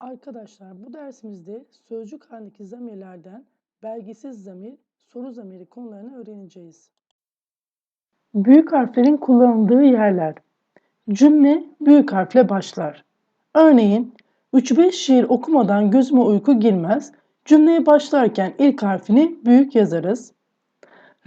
Arkadaşlar bu dersimizde sözcük halindeki zamirlerden belgesiz zamir, soru zamiri konularını öğreneceğiz. Büyük harflerin kullanıldığı yerler. Cümle büyük harfle başlar. Örneğin 3-5 şiir okumadan gözüme uyku girmez. Cümleye başlarken ilk harfini büyük yazarız.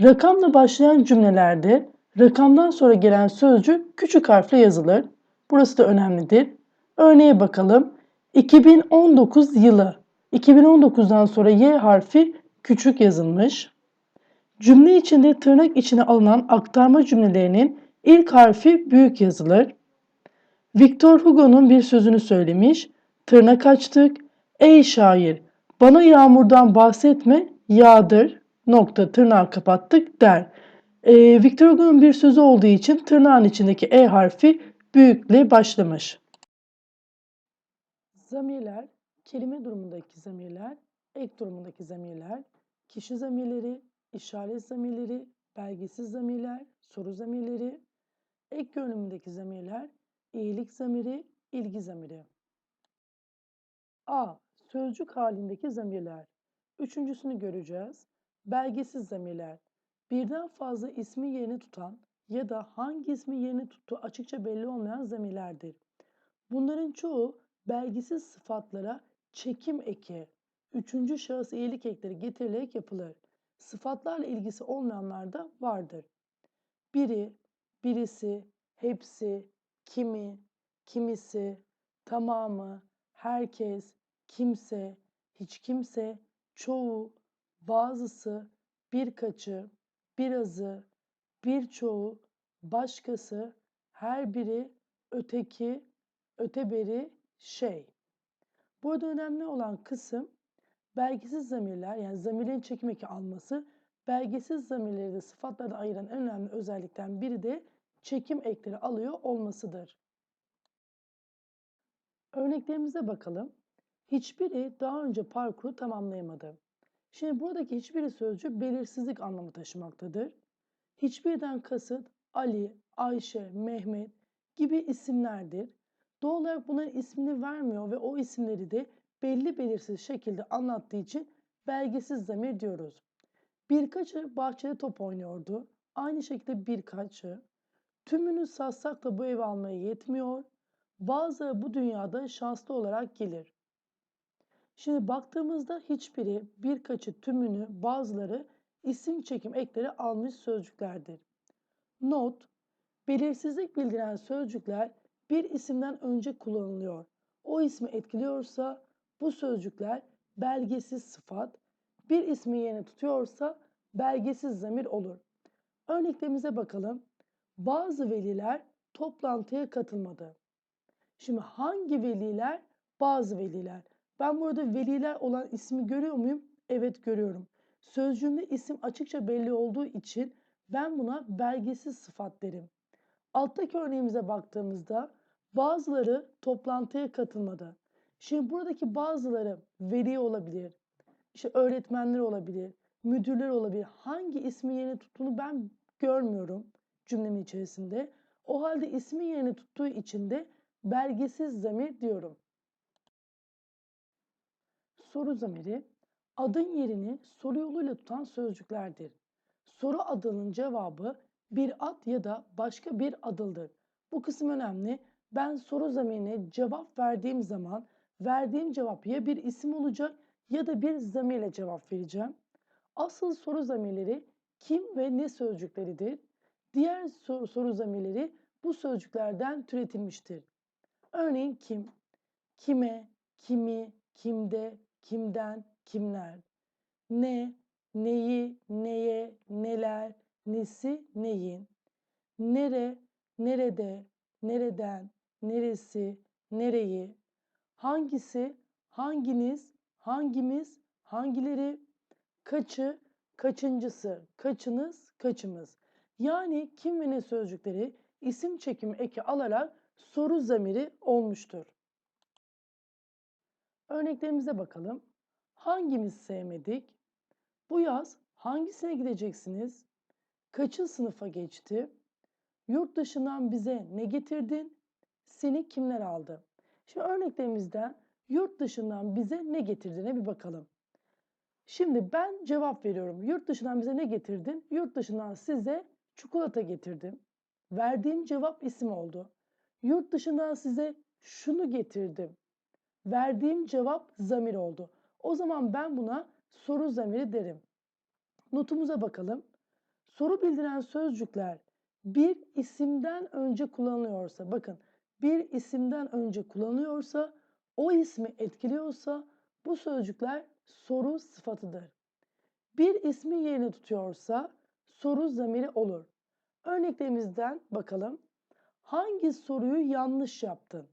Rakamla başlayan cümlelerde rakamdan sonra gelen sözcük küçük harfle yazılır. Burası da önemlidir. Örneğe bakalım. 2019 yılı. 2019'dan sonra Y harfi küçük yazılmış. Cümle içinde tırnak içine alınan aktarma cümlelerinin ilk harfi büyük yazılır. Victor Hugo'nun bir sözünü söylemiş. Tırnak açtık. Ey şair, bana yağmurdan bahsetme, yağdır. Nokta tırnağı kapattık der. Ee, Victor Hugo'nun bir sözü olduğu için tırnağın içindeki E harfi büyükle başlamış. Zamirler, kelime durumundaki zamirler, ek durumundaki zamirler, kişi zamirleri, işaret zamirleri, belgesiz zamirler, soru zamirleri, ek görünümündeki zamirler, iyilik zamiri, ilgi zamiri. A. Sözcük halindeki zamirler. Üçüncüsünü göreceğiz. Belgesiz zamirler. Birden fazla ismi yerini tutan ya da hangi ismi yerini tuttuğu açıkça belli olmayan zamirlerdir. Bunların çoğu belgisiz sıfatlara çekim eki, üçüncü şahıs iyilik ekleri getirilerek yapılır. Sıfatlarla ilgisi olmayanlar da vardır. Biri, birisi, hepsi, kimi, kimisi, tamamı, herkes, kimse, hiç kimse, çoğu, bazısı, birkaçı, birazı, birçoğu, başkası, her biri, öteki, öteberi, şey. Burada önemli olan kısım belgesiz zamirler yani zamirlerin çekim eki alması. Belgesiz zamirleri de sıfatlardan ayıran en önemli özellikten biri de çekim ekleri alıyor olmasıdır. Örneklerimize bakalım. Hiçbiri daha önce parkuru tamamlayamadı. Şimdi buradaki hiçbiri sözcüğü belirsizlik anlamı taşımaktadır. Hiçbirden kasıt Ali, Ayşe, Mehmet gibi isimlerdir. Doğal olarak bunların ismini vermiyor ve o isimleri de belli belirsiz şekilde anlattığı için belgesiz zamir diyoruz. Birkaçı bahçede top oynuyordu. Aynı şekilde birkaçı. Tümünü satsak da bu evi almaya yetmiyor. Bazıları bu dünyada şanslı olarak gelir. Şimdi baktığımızda hiçbiri, birkaçı, tümünü, bazıları isim çekim ekleri almış sözcüklerdir. Not, belirsizlik bildiren sözcükler bir isimden önce kullanılıyor. O ismi etkiliyorsa bu sözcükler belgesiz sıfat, bir ismi yerine tutuyorsa belgesiz zamir olur. Örneklerimize bakalım. Bazı veliler toplantıya katılmadı. Şimdi hangi veliler? Bazı veliler. Ben burada veliler olan ismi görüyor muyum? Evet görüyorum. Sözcüğümde isim açıkça belli olduğu için ben buna belgesiz sıfat derim. Alttaki örneğimize baktığımızda bazıları toplantıya katılmadı. Şimdi buradaki bazıları veli olabilir, işte öğretmenler olabilir, müdürler olabilir. Hangi ismi yerine tuttuğunu ben görmüyorum cümlemin içerisinde. O halde ismi yerine tuttuğu için de belgesiz zamir diyorum. Soru zamiri adın yerini soru yoluyla tutan sözcüklerdir. Soru adının cevabı bir ad ya da başka bir adıldır. Bu kısım önemli. Ben soru zamirine cevap verdiğim zaman verdiğim cevap ya bir isim olacak ya da bir zamirle cevap vereceğim. Asıl soru zamirleri kim ve ne sözcükleridir. Diğer soru, soru zamirleri bu sözcüklerden türetilmiştir. Örneğin kim, kime, kimi, kimde, kimden, kimler. Ne, neyi, neye, neler, nesi, neyin. Nere, nerede, nereden, neresi, nereyi. Hangisi, hanginiz, hangimiz, hangileri. Kaçı, kaçıncısı, kaçınız, kaçımız. Yani kim ve ne sözcükleri isim çekimi eki alarak soru zamiri olmuştur. Örneklerimize bakalım. Hangimiz sevmedik? Bu yaz hangisine gideceksiniz? Kaçın sınıfa geçti? Yurt dışından bize ne getirdin? Seni kimler aldı? Şimdi örneklerimizden yurt dışından bize ne getirdiğine bir bakalım. Şimdi ben cevap veriyorum. Yurt dışından bize ne getirdin? Yurt dışından size çikolata getirdim. Verdiğim cevap isim oldu. Yurt dışından size şunu getirdim. Verdiğim cevap zamir oldu. O zaman ben buna soru zamiri derim. Notumuza bakalım. Soru bildiren sözcükler bir isimden önce kullanılıyorsa, bakın bir isimden önce kullanılıyorsa, o ismi etkiliyorsa bu sözcükler soru sıfatıdır. Bir ismi yerine tutuyorsa soru zamiri olur. Örneklerimizden bakalım. Hangi soruyu yanlış yaptın?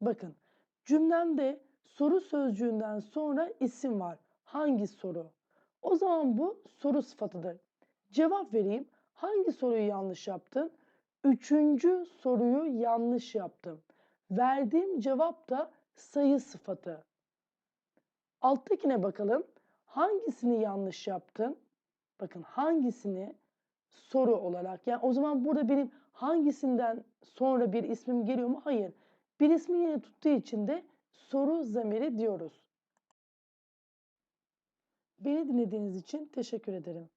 Bakın cümlemde soru sözcüğünden sonra isim var. Hangi soru? O zaman bu soru sıfatıdır. Cevap vereyim. Hangi soruyu yanlış yaptın? Üçüncü soruyu yanlış yaptım. Verdiğim cevap da sayı sıfatı. Alttakine bakalım. Hangisini yanlış yaptın? Bakın hangisini soru olarak. Yani o zaman burada benim hangisinden sonra bir ismim geliyor mu? Hayır. Bir ismi yine tuttuğu için de soru zamiri diyoruz. Beni dinlediğiniz için teşekkür ederim.